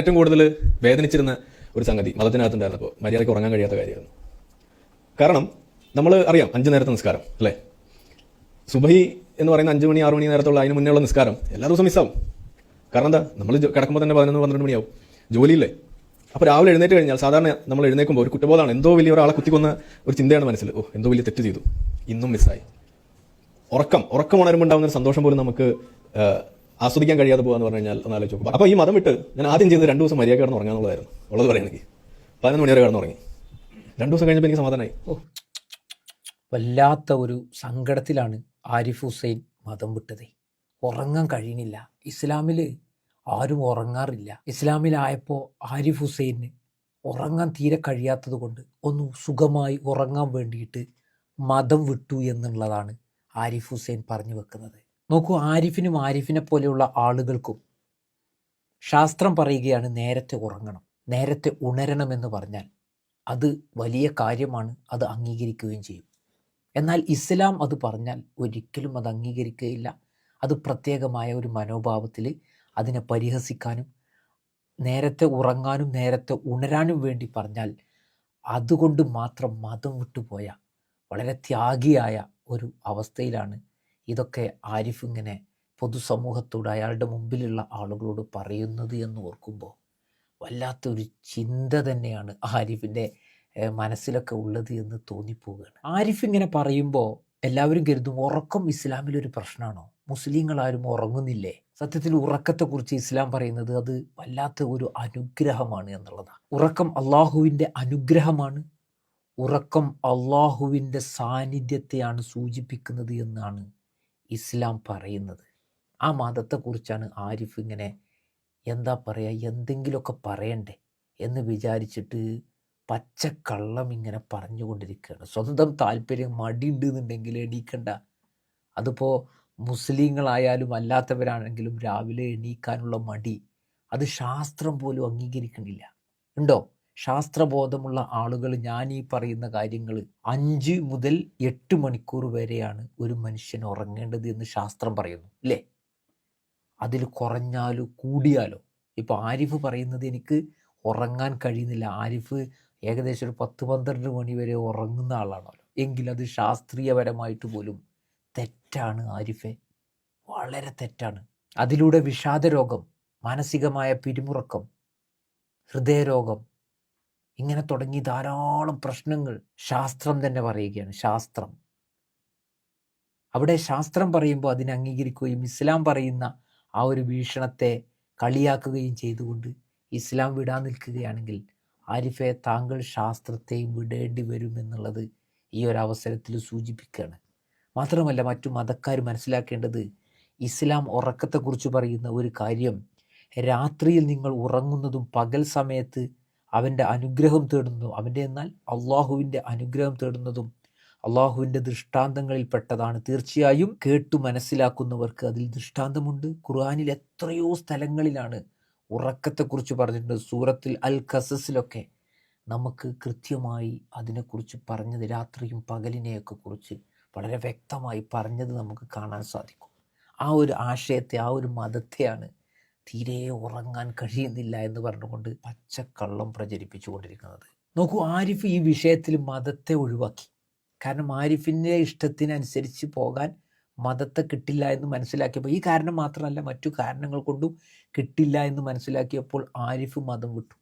ഏറ്റവും കൂടുതൽ വേദനിച്ചിരുന്ന ഒരു സംഗതി മതത്തിനകത്തുണ്ടായിരുന്നപ്പോൾ മര്യാദയ്ക്ക് ഉറങ്ങാൻ കഴിയാത്ത കാര്യമായിരുന്നു. കാരണം നമ്മൾ അറിയാം അഞ്ച് നേരത്തെ നിസ്കാരം അല്ലേ? സുബഹി എന്ന് പറയുന്ന അഞ്ച് മണി ആറ് മണി നേരത്തുള്ള അതിന് മുന്നേ ഉള്ള നിസ്കാരം എല്ലാ ദിവസവും മിസ്സാവും കാരണം എന്താ? നമ്മൾ കിടക്കുമ്പോൾ തന്നെ പതിനൊന്ന് പന്ത്രണ്ട് മണിയാവും. ജോലിയില്ലേ? അപ്പോൾ രാവിലെ എഴുന്നേറ്റ് കഴിഞ്ഞാൽ സാധാരണ നമ്മൾ എഴുന്നേക്കുമ്പോൾ ഒരു കുറ്റബോധമാണ്. എന്തോ വലിയ ഒരാളെ കുത്തിക്കൊന്ന ഒരു ചിന്തയാണ് മനസ്സിൽ. ഓ എന്തോ വലിയ തെറ്റ് ചെയ്തു. ഇന്നും മിസ്സായി ഉറക്കം ഉറക്കം ഉണരുമ്പോൾ ഉണ്ടാകുന്ന ഒരു സന്തോഷം പോലും നമുക്ക് ആസ്വദിക്കാൻ കഴിയാതെ പോകാന്ന് പറഞ്ഞു കഴിഞ്ഞാൽ ഒന്ന് നോക്കും. അപ്പോൾ ഈ മതം വിട്ട് ഞാൻ ആദ്യം ചെയ്ത് രണ്ട് ദിവസം മര്യാദ കിടന്ന് ഉറങ്ങാന്നുള്ളതായിരുന്നു ഉള്ളത് പറയുകയാണെങ്കിൽ. പതിനൊന്ന് മണിവരെ കിടന്നുറങ്ങി രണ്ട് ദിവസം കഴിഞ്ഞപ്പോൾ എനിക്ക് സമാധാനമായി ഓ. വല്ലാത്ത ഒരു സങ്കടത്തിലാണ് ആരിഫ് ഹുസൈൻ മതം വിട്ടത്. ഉറങ്ങാൻ കഴിയുന്നില്ല. ഇസ്ലാമിൽ ആരും ഉറങ്ങാറില്ല. ഇസ്ലാമിലായപ്പോൾ ആരിഫ് ഹുസൈന് ഉറങ്ങാൻ തീരെ കഴിയാത്തത് കൊണ്ട് ഒന്ന് സുഖമായി ഉറങ്ങാൻ വേണ്ടിയിട്ട് മതം വിട്ടു എന്നുള്ളതാണ് ആരിഫ് ഹുസൈൻ പറഞ്ഞു വെക്കുന്നത്. നോക്കൂ ആരിഫിനും ആരിഫിനെ പോലെയുള്ള ആളുകൾക്കും ശാസ്ത്രം പറയുകയാണ് നേരത്തെ ഉറങ്ങണം നേരത്തെ ഉണരണമെന്ന് പറഞ്ഞാൽ അത് വലിയ കാര്യമാണ് അത് അംഗീകരിക്കുകയും ചെയ്യും. എന്നാൽ ഇസ്ലാം അത് പറഞ്ഞാൽ ഒരിക്കലും അത് അംഗീകരിക്കുകയില്ല. അത് പ്രത്യേകമായ ഒരു മനോഭാവത്തിൽ അതിനെ പരിഹസിക്കാനും നേരത്തെ ഉറങ്ങാനും നേരത്തെ ഉണരാനും വേണ്ടി പറഞ്ഞാൽ അതുകൊണ്ട് മാത്രം മതം വിട്ടുപോയ വളരെ ത്യാഗിയായ ഒരു അവസ്ഥയിലാണ് ഇതൊക്കെ ആരിഫ് ഇങ്ങനെ പൊതുസമൂഹത്തോട് അയാളുടെ മുമ്പിലുള്ള ആളുകളോട് പറയുന്നത് എന്ന് ഓർക്കുമ്പോൾ വല്ലാത്തൊരു ചിന്ത തന്നെയാണ് ആരിഫിന്റെ മനസ്സിലൊക്കെ ഉള്ളത് എന്ന് തോന്നിപ്പോവുകയാണ്. ആരിഫ് ഇങ്ങനെ പറയുമ്പോൾ എല്ലാവരും കരുതും ഉറക്കം ഇസ്ലാമിലൊരു പ്രശ്നമാണോ? മുസ്ലിങ്ങൾ ആരും ഉറങ്ങുന്നില്ലേ? സത്യത്തിൽ ഉറക്കത്തെക്കുറിച്ച് ഇസ്ലാം പറയുന്നത് അത് വല്ലാത്ത ഒരു അനുഗ്രഹമാണ് എന്നുള്ളതാണ്. ഉറക്കം അള്ളാഹുവിന്റെ അനുഗ്രഹമാണ്. ഉറക്കം അള്ളാഹുവിന്റെ സാന്നിധ്യത്തെയാണ് സൂചിപ്പിക്കുന്നത് എന്നാണ് ഇസ്ലാം പറയുന്നത്. ആ മതത്തെക്കുറിച്ചാണ് ആരിഫ് ഇങ്ങനെ എന്താ പറയുക എന്തെങ്കിലുമൊക്കെ പറയണ്ടേ എന്ന് വിചാരിച്ചിട്ട് പച്ചക്കള്ളം ഇങ്ങനെ പറഞ്ഞുകൊണ്ടിരിക്കുകയാണ്. സ്വന്തം താല്പര്യം മടിയുണ്ട് എന്നുണ്ടെങ്കിൽ എണീക്കണ്ട. അതിപ്പോൾ മുസ്ലിങ്ങളായാലും അല്ലാത്തവരാണെങ്കിലും രാവിലെ എണീക്കാനുള്ള മടി. അത് ശാസ്ത്രം പോലും അംഗീകരിക്കണില്ല. ഉണ്ടോ? ശാസ്ത്രബോധമുള്ള ആളുകൾ ഞാൻ ഈ പറയുന്ന കാര്യങ്ങൾ അഞ്ച് മുതൽ എട്ട് മണിക്കൂർ വരെയാണ് ഒരു മനുഷ്യൻ ഉറങ്ങേണ്ടത് എന്ന് ശാസ്ത്രം പറയുന്നു അല്ലേ? അതിൽ കുറഞ്ഞാലോ കൂടിയാലോ? ഇപ്പോൾ ആരിഫ് പറയുന്നത് എനിക്ക് ഉറങ്ങാൻ കഴിയുന്നില്ല. ആരിഫ് ഏകദേശം ഒരു പത്ത് പന്ത്രണ്ട് മണി വരെ ഉറങ്ങുന്ന ആളാണല്ലോ എങ്കിൽ അത് ശാസ്ത്രീയപരമായിട്ട് പോലും തെറ്റാണ് ആരിഫെ. വളരെ തെറ്റാണ്. അതിലൂടെ വിഷാദരോഗം മാനസികമായ പിരിമുറക്കം ഹൃദയരോഗം ഇങ്ങനെ തുടങ്ങി ധാരാളം പ്രശ്നങ്ങൾ ശാസ്ത്രം തന്നെ പറയുകയാണ് ശാസ്ത്രം. അവിടെ ശാസ്ത്രം പറയുമ്പോൾ അതിനെ അംഗീകരിക്കുകയും ഇസ്ലാം പറയുന്ന ആ ഒരു വീക്ഷണത്തെ കളിയാക്കുകയും ചെയ്തുകൊണ്ട് ഇസ്ലാം വിടാൻ നിൽക്കുകയാണെങ്കിൽ ആരിഫെ താങ്കൾ ശാസ്ത്രത്തെയും വിടേണ്ടി വരുമെന്നുള്ളത് ഈ ഒരു അവസരത്തിൽ സൂചിപ്പിക്കുകയാണ്. മാത്രമല്ല മറ്റു മതക്കാർ മനസ്സിലാക്കേണ്ടത് ഇസ്ലാം ഉറക്കത്തെക്കുറിച്ച് പറയുന്ന ഒരു കാര്യം രാത്രിയിൽ നിങ്ങൾ ഉറങ്ങുന്നതും പകൽ സമയത്ത് അവന്റെ അനുഗ്രഹം തേടുന്നതും അവന്റെ എന്നാൽ അള്ളാഹുവിന്റെ അനുഗ്രഹം തേടുന്നതും അള്ളാഹുവിന്റെ ദൃഷ്ടാന്തങ്ങളിൽ പെട്ടതാണ്. തീർച്ചയായും കേട്ടു മനസ്സിലാക്കുന്നവർക്ക് അതിൽ ദൃഷ്ടാന്തമുണ്ട്. ഖുർആാനിൽ എത്രയോ സ്ഥലങ്ങളിലാണ് ഉറക്കത്തെക്കുറിച്ച് പറഞ്ഞിട്ടുണ്ട്. സൂറത്തിൽ അൽ ഖസസിലൊക്കെ നമുക്ക് കൃത്യമായി അതിനെക്കുറിച്ച് പറഞ്ഞത് രാത്രിയും പകലിനെയൊക്കെ കുറിച്ച് വളരെ വ്യക്തമായി പറഞ്ഞത് നമുക്ക് കാണാൻ സാധിക്കും. ആ ഒരു ആശയത്തെ ആ ഒരു മതത്തെയാണ് തീരെ ഉറങ്ങാൻ കഴിയുന്നില്ല എന്ന് പറഞ്ഞുകൊണ്ട് പച്ചക്കള്ളം പ്രചരിപ്പിച്ചുകൊണ്ടിരിക്കുന്നത് നോക്കൂ ആരിഫ് ഈ വിഷയത്തിൽ മതത്തെ ഒഴിവാക്കി. കാരണം ആരിഫിന്റെ ഇഷ്ടത്തിനനുസരിച്ച് പോകാൻ മതത്തെ കിട്ടില്ല എന്ന് മനസ്സിലാക്കിയപ്പോൾ ഈ കാരണം മാത്രമല്ല മറ്റു കാരണങ്ങൾ കൊണ്ടും കിട്ടില്ല എന്ന് മനസ്സിലാക്കിയപ്പോൾ ആരിഫ് മതം വിട്ടു.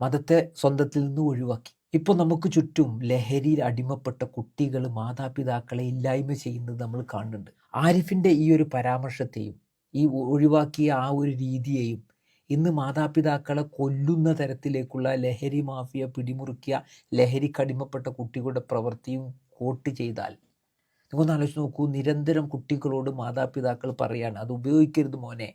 മതത്തെ സ്വന്തത്തിൽ നിന്ന് ഒഴിവാക്കി. ഇപ്പോൾ നമുക്ക് ചുറ്റും ലഹരിയിൽ അടിമപ്പെട്ട കുട്ടികൾ മാതാപിതാക്കളെ ഇല്ലായ്മ ചെയ്യുന്നത് നമ്മൾ കാണുന്നുണ്ട്. ആരിഫിന്റെ ഈ ഒരു പരാമർശത്തെയും ഈ ഒഴിവാക്കിയ ആ ഒരു രീതിയെയും ഇന്ന് മാതാപിതാക്കളെ കൊല്ലുന്ന തരത്തിലേക്കുള്ള ലഹരി മാഫിയ പിടിമുറുക്കിയ ലഹരി കടിമപ്പെട്ട കുട്ടികളുടെ പ്രവൃത്തിയും കോട്ട് ചെയ്താൽ. നിങ്ങൾ ആലോചിച്ച് നോക്കൂ നിരന്തരം കുട്ടികളോട് മാതാപിതാക്കൾ പറയാണ് അത് ഉപയോഗിക്കരുത് മോനെ.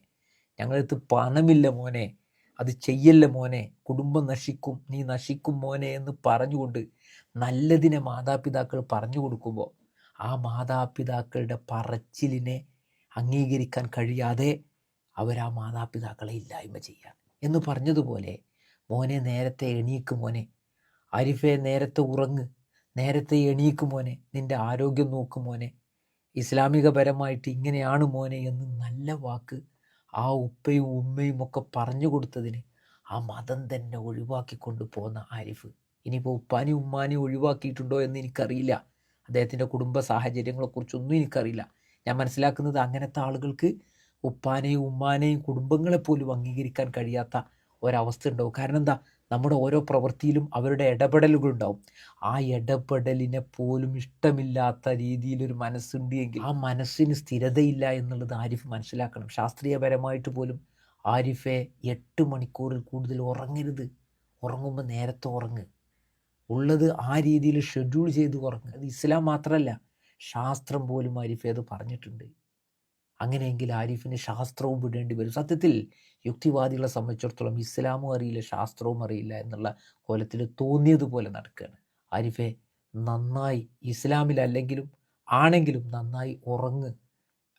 ഞങ്ങളടുത്ത് പണമില്ല മോനെ. അത് ചെയ്യല്ല മോനെ. കുടുംബം നശിക്കും. നീ നശിക്കും മോനെ എന്ന് പറഞ്ഞുകൊണ്ട് നല്ലതിനെ മാതാപിതാക്കൾ പറഞ്ഞു കൊടുക്കുമ്പോൾ ആ മാതാപിതാക്കളുടെ പറച്ചിലിനെ അംഗീകരിക്കാൻ കഴിയാതെ അവരാ മാതാപിതാക്കളെ ഇല്ലായ്മ ചെയ്യുക എന്ന് പറഞ്ഞതുപോലെ മോനെ നേരത്തെ എണീക്ക് മോനെ. അരിഫെ നേരത്തെ ഉറങ്ങ്. നേരത്തെ എണീക്ക് മോനെ. നിന്റെ ആരോഗ്യം നോക്ക് മോനെ. ഇസ്ലാമികപരമായിട്ട് ഇങ്ങനെയാണ് മോനെ എന്ന് നല്ല വാക്ക് ആ ഉപ്പയും ഉമ്മയും ഒക്കെ പറഞ്ഞു കൊടുത്തതിന് ആ മതം തന്നെ ഒഴിവാക്കിക്കൊണ്ട് പോകുന്ന ആരിഫ് ഇനിയിപ്പോൾ ഉപ്പാനി ഉമ്മാനി ഒഴിവാക്കിയിട്ടുണ്ടോ എന്ന് എനിക്കറിയില്ല. അദ്ദേഹത്തിന്റെ കുടുംബ സാഹചര്യങ്ങളെക്കുറിച്ചൊന്നും എനിക്കറിയില്ല. ഞാൻ മനസ്സിലാക്കുന്നത് അങ്ങനത്തെ ആളുകൾക്ക് ഉപ്പാനെയും ഉമ്മാനെയും കുടുംബങ്ങളെ പോലും അംഗീകരിക്കാൻ കഴിയാത്ത ഒരവസ്ഥ ഉണ്ടാവും. കാരണം എന്താ? നമ്മുടെ ഓരോ പ്രവൃത്തിയിലും അവരുടെ ഇടപെടലുകൾ ഉണ്ടാവും. ആ ഇടപെടലിനെ പോലും ഇഷ്ടമില്ലാത്ത രീതിയിലൊരു മനസ്സുണ്ട് എങ്കിൽ ആ മനസ്സിന് സ്ഥിരതയില്ല എന്നുള്ളത് ആരിഫ് മനസ്സിലാക്കണം. ശാസ്ത്രീയപരമായിട്ട് പോലും ആരിഫെ എട്ട് മണിക്കൂറിൽ കൂടുതൽ ഉറങ്ങരുത്. ഉറങ്ങുമ്പോൾ നേരത്തെ ഉറങ്ങ്. ഉള്ളത് ആ രീതിയിൽ ഷെഡ്യൂൾ ചെയ്ത് ഉറങ്ങുക അത് ഇസ്ലാം മാത്രമല്ല. ശാസ്ത്രം പോലും ആരിഫ് അത് പറഞ്ഞിട്ടുണ്ട്. അങ്ങനെയെങ്കിൽ ആരിഫിന് ശാസ്ത്രവും വിടേണ്ടി വരും. സത്യത്തിൽ യുക്തിവാദികളെ സംബന്ധിച്ചിടത്തോളം ഇസ്ലാമും അറിയില്ല ശാസ്ത്രവും അറിയില്ല എന്നുള്ള കോലത്തിൽ തോന്നിയതുപോലെ നടക്കുകയാണ്. ആരിഫെ നന്നായി ഇസ്ലാമിലല്ലെങ്കിലും ആണെങ്കിലും നന്നായി ഉറങ്ങ്.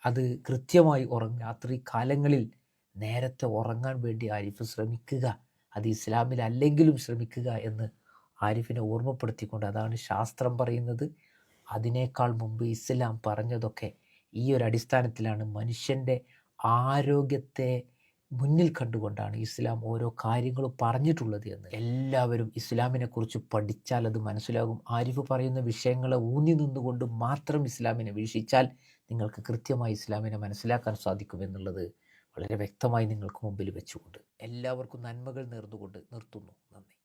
അത് കൃത്യമായി ഉറങ്ങ്. രാത്രി കാലങ്ങളിൽ നേരത്തെ ഉറങ്ങാൻ വേണ്ടി ആരിഫ് ശ്രമിക്കുക. അത് ഇസ്ലാമിലല്ലെങ്കിലും ശ്രമിക്കുക എന്ന് ആരിഫിനെ ഓർമ്മപ്പെടുത്തിക്കൊണ്ട് അതാണ് ശാസ്ത്രം പറയുന്നത്. അതിനേക്കാൾ മുമ്പ് ഇസ്ലാം പറഞ്ഞതൊക്കെ ഈ ഒരു അടിസ്ഥാനത്തിലാണ് മനുഷ്യന്റെ ആരോഗ്യത്തെ മുന്നിൽ കണ്ടുകൊണ്ടാണ് ഇസ്ലാം ഓരോ കാര്യങ്ങളും പറഞ്ഞിട്ടുള്ളത് എന്ന്. എല്ലാവരും ഇസ്ലാമിനെക്കുറിച്ച് പഠിച്ചാൽ അത് മനസ്സിലാകും. ആരിഫ് പറയുന്ന വിഷയങ്ങളെ ഊന്നി നിന്നുകൊണ്ട് മാത്രം ഇസ്ലാമിനെ വീക്ഷിച്ചാൽ നിങ്ങൾക്ക് കൃത്യമായി ഇസ്ലാമിനെ മനസ്സിലാക്കാൻ സാധിക്കും എന്നുള്ളത് വളരെ വ്യക്തമായി നിങ്ങൾക്ക് മുമ്പിൽ വെച്ചുകൊണ്ട്. എല്ലാവർക്കും നന്മകൾ നേർന്നുകൊണ്ട് നിർത്തുന്നു. നന്ദി.